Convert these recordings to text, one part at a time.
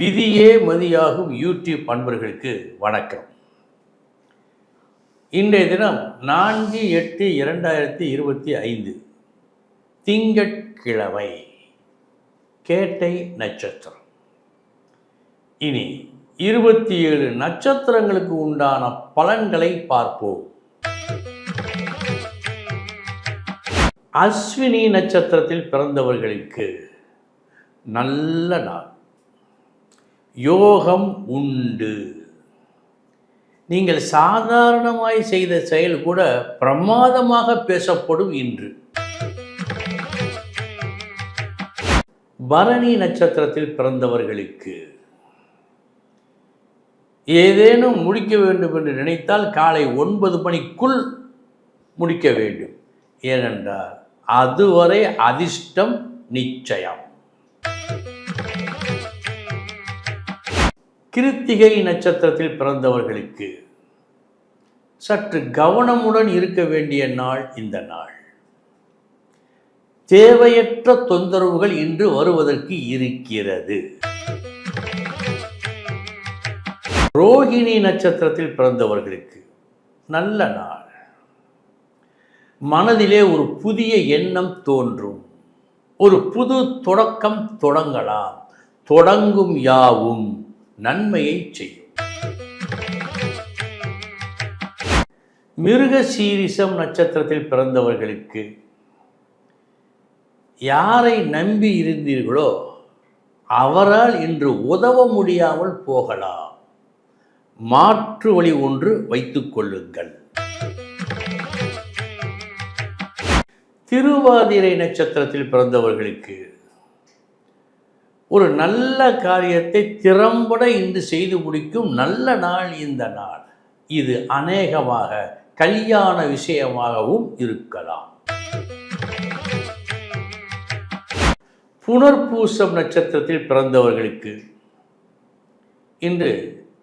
விதியே மதியாகும் யூடியூப் அன்பர்களுக்கு வணக்கம். இன்றைய தினம் நான்கு எட்டு இரண்டாயிரத்தி இருபத்தி ஐந்து. திங்கட்கிழமை. கேட்டை நட்சத்திரம். இனி இருபத்தி ஏழு நட்சத்திரங்களுக்கு உண்டான பலன்களை பார்ப்போம். அஸ்வினி நட்சத்திரத்தில் பிறந்தவர்களுக்கு நல்ல நாள். யோகம் உண்டு. நீங்கள் சாதாரணமாய் செய்த செயல் கூட பிரமாதமாக பேசப்படும் இன்று. பரணி நட்சத்திரத்தில் பிறந்தவர்களுக்கு. ஏதேனும் முடிக்க வேண்டும் என்று நினைத்தால் காலை ஒன்பது மணிக்குள் முடிக்க வேண்டும். ஏனென்றால் அதுவரை அதிர்ஷ்டம் நிச்சயம். கிருத்திகை நட்சத்திரத்தில் பிறந்தவர்களுக்கு சற்று கவனமுடன் இருக்க வேண்டிய நாள் இந்த நாள். தேவையற்ற தொந்தரவுகள் இன்று வருவதற்கு இருக்கிறது. ரோகிணி நட்சத்திரத்தில் பிறந்தவர்களுக்கு நல்ல நாள். மனதிலே ஒரு புதிய எண்ணம் தோன்றும். ஒரு புது தொடக்கம் தொடங்கலாம். தொடங்கும் யாவும் நன்மையை செய்யும். மிருக சீரிசம் நட்சத்திரத்தில் பிறந்தவர்களுக்கு யாரை நம்பி இருந்தீர்களோ அவரால் இன்று உதவ முடியாமல் போகலாம். மாற்று வழி ஒன்று வைத்துக் கொள்ளுங்கள். திருவாதிரை நட்சத்திரத்தில் பிறந்தவர்களுக்கு ஒரு நல்ல காரியத்தை திறம்பட இன்று செய்து முடிக்கும் நல்ல நாள் இந்த நாள். இது அநேகமாக கல்யாண விஷயமாகவும் இருக்கலாம். புனர்பூசம் நட்சத்திரத்தில் பிறந்தவர்களுக்கு இன்று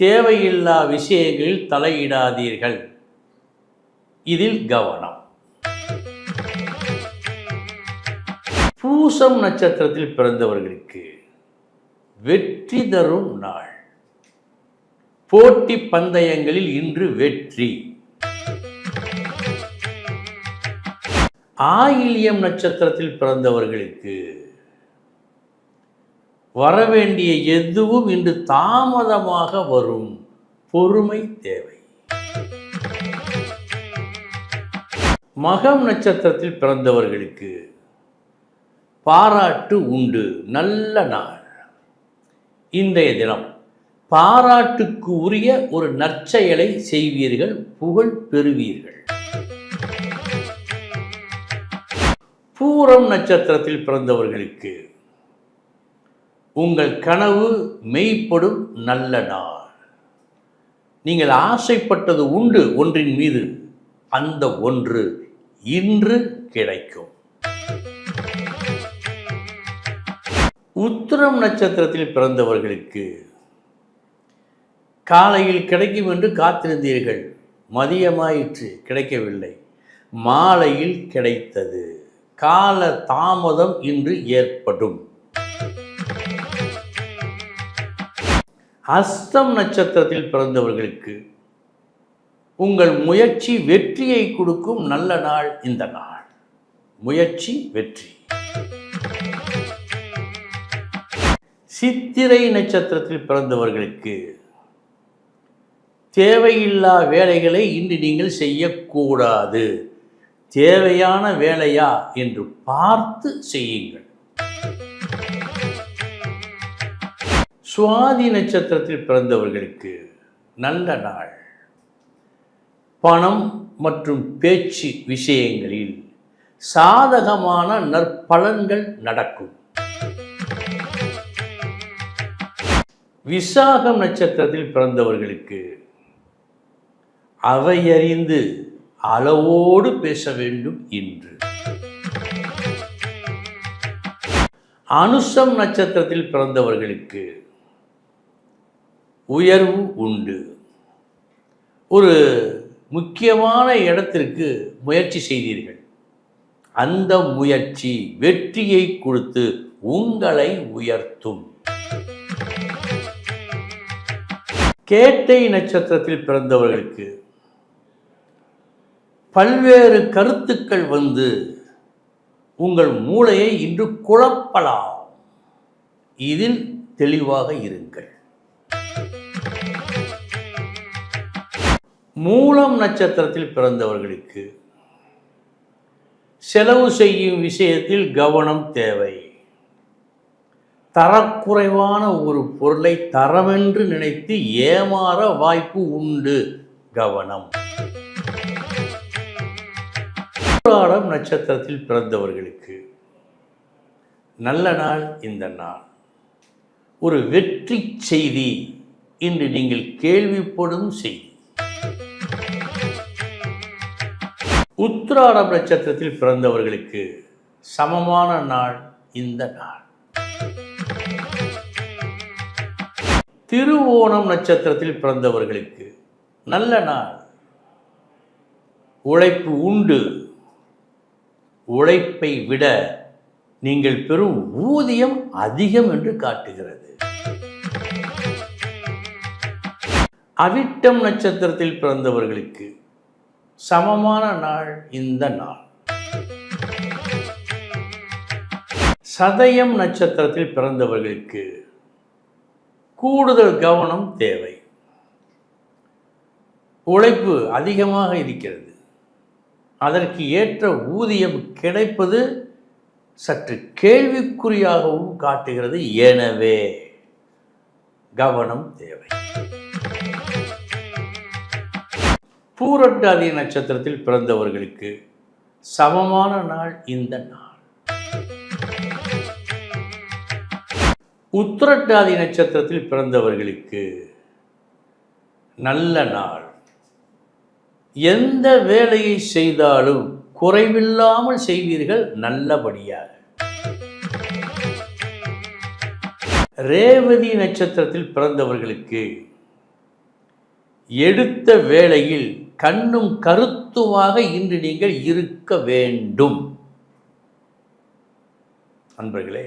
தேவையில்லா விஷயங்களில் தலையிடாதீர்கள். இதில் கவனம். பூசம் நட்சத்திரத்தில் பிறந்தவர்களுக்கு வெற்றி தரும் நாள். போட்டி பந்தயங்களில் இன்று வெற்றி. ஆயில்யம் நட்சத்திரத்தில் பிறந்தவர்களுக்கு வரவேண்டிய எதுவும் இன்று தாமதமாக வரும் பொறுமை தேவை. மகம் நட்சத்திரத்தில் பிறந்தவர்களுக்கு பாராட்டு உண்டு. நல்ல நாள். இன்றைய தினம் பாராட்டுக்கு உரிய ஒரு நற்செயலை செய்வீர்கள் புகழ் பெறுவீர்கள். பூரம் நட்சத்திரத்தில் பிறந்தவர்களுக்கு உங்கள் கனவு மெய்ப்படும் நல்ல நாள். நீங்கள் ஆசைப்பட்டது உண்டு ஒன்றின் மீது அந்த ஒன்று இன்று கிடைக்கும். உத்திரம் நட்சத்திரத்தில் பிறந்தவர்களுக்கு காலையில் கிடைக்கும் என்று காத்திருந்தீர்கள். மதியமாயிற்று கிடைக்கவில்லை. மாலையில் கிடைத்தது. கால தாமதம் இன்று ஏற்படும். அஸ்தம் நட்சத்திரத்தில் பிறந்தவர்களுக்கு உங்கள் முயற்சி வெற்றியை கொடுக்கும் நல்ல நாள் இந்த நாள். முயற்சி வெற்றி. சித்திரை நட்சத்திரத்தில் பிறந்தவர்களுக்கு தேவையில்லா வேலைகளை இன்று நீங்கள் செய்யக்கூடாது. தேவையான வேலையா என்று பார்த்து செய்யுங்கள். சுவாதி நட்சத்திரத்தில் பிறந்தவர்களுக்கு நல்ல நாள். பணம் மற்றும் பேச்சு விஷயங்களில் சாதகமான நற்பலன்கள் நடக்கும். விசாகம் நட்சத்திரத்தில் பிறந்தவர்களுக்கு அவையறிந்து அளவோடு பேச வேண்டும் இன்று அனுசம் நட்சத்திரத்தில் பிறந்தவர்களுக்கு உயர்வு உண்டு. ஒரு முக்கியமான இடத்திற்கு முயற்சி செய்தீர்கள். அந்த முயற்சி வெற்றியை கொடுத்து உங்களை உயர்த்தும். கேட்டை நட்சத்திரத்தில் பிறந்தவர்களுக்கு பல்வேறு கருத்துக்கள் வந்து உங்கள் மூளையை இன்று குழப்பலாம். இதில் தெளிவாக இருங்கள். மூலம் நட்சத்திரத்தில் பிறந்தவர்களுக்கு செலவு செய்யும் விஷயத்தில் கவனம் தேவை. தரக்குறைவான ஒரு பொருளை தரமென்று நினைத்து ஏமாற வாய்ப்பு உண்டு. கவனம். உத்திராடம் நட்சத்திரத்தில் பிறந்தவர்களுக்கு நல்ல நாள் இந்த நாள். ஒரு வெற்றி செய்தி இன்று நீங்கள் கேள்விப்படும் செய்தி. உத்திராடம் நட்சத்திரத்தில் பிறந்தவர்களுக்கு சமமான நாள் இந்த நாள். திருவோணம் நட்சத்திரத்தில் பிறந்தவர்களுக்கு நல்ல நாள். உழைப்பு உண்டு. உழைப்பை விட நீங்கள் பெறும் ஊதியம் அதிகம் என்று காட்டுகிறது. அவிட்டம் நட்சத்திரத்தில் பிறந்தவர்களுக்கு சமமான நாள் இந்த நாள். சதயம் நட்சத்திரத்தில் பிறந்தவர்களுக்கு கூடுதல் கவனம் தேவை. உழைப்பு அதிகமாக இருக்கிறது. அதற்கு ஏற்ற ஊதியம் கிடைப்பது சற்று கேள்விக்குறியாகவும் காட்டுகிறது. எனவே கவனம் தேவை. பூரட்டாதி நட்சத்திரத்தில் பிறந்தவர்களுக்கு சமமான நாள் இந்த நாள். உத்திரட்டாதி நட்சத்திரத்தில் பிறந்தவர்களுக்கு நல்ல நாள். எந்த வேலையை செய்தாலும் குறைவில்லாமல் செய்வீர்கள் நல்லபடியாக. ரேவதி நட்சத்திரத்தில் பிறந்தவர்களுக்கு எடுத்த வேளையில் கண்ணும் கருத்துமாக இன்று நீங்கள் இருக்க வேண்டும். அன்பர்களே